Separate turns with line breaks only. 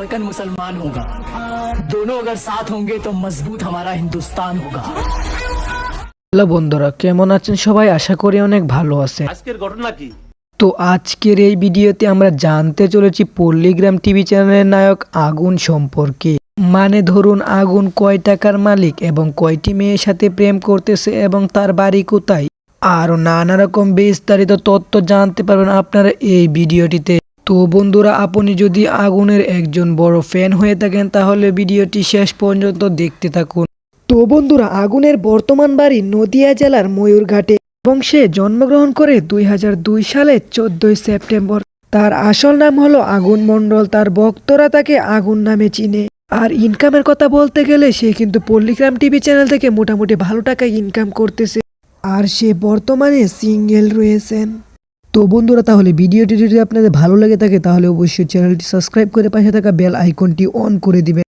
धड़कन मुसलमान होगा दोनों अगर साथ होंगे तो मजबूत हमारा हिंदुस्तान होगा
হ্যালো বন্ধুরা কেমন আছেন সবাই আশা করি অনেক ভালো আছেন
আজকের ঘটনা কি
তো আজকের এই ভিডিওতে আমরা জানতে চলেছি পল্লীগ্রাম টিভি চ্যানেলের নায়ক আগুন সম্পর্কে মানে ধরুন আগুন কয় টাকার মালিক এবং কয়টি মেয়ের সাথে প্রেম করতেছে এবং তার বাড়ি কোথায় আরও নানা রকম বিস্তারিত তথ্য জানতে পারবেন আপনারা এই ভিডিওটিতে তো বন্ধুরা, আপনি যদি আগুনের একজন বড় ফ্যান হয়ে থাকেন, তাহলে ভিডিওটি শেষ পর্যন্ত দেখতে থাকুন। তো বন্ধুরা, আগুনের বর্তমান বাড়ি নদিয়া জেলার ময়ূরঘাটে এবং সে জন্মগ্রহণ করে দুই সালে চোদ্দই সেপ্টেম্বর। তার আসল নাম হলো আগুন মণ্ডল, তার ভক্তরা তাকে আগুন নামে চিনে। আর ইনকামের কথা বলতে গেলে, সে কিন্তু পল্লীগ্রাম টিভি চ্যানেল থেকে মোটামুটি ভালো টাকা ইনকাম করতেছে। আর সে বর্তমানে সিঙ্গেল রয়েছেন। তো বন্ধুরা, তাহলে ভিডিওটি যদি আপনাদের ভালো লাগে থাকে, তাহলে অবশ্যই চ্যানেলটি সাবস্ক্রাইব করে পাশে থাকা বেল আইকনটি অন করে দিবেন।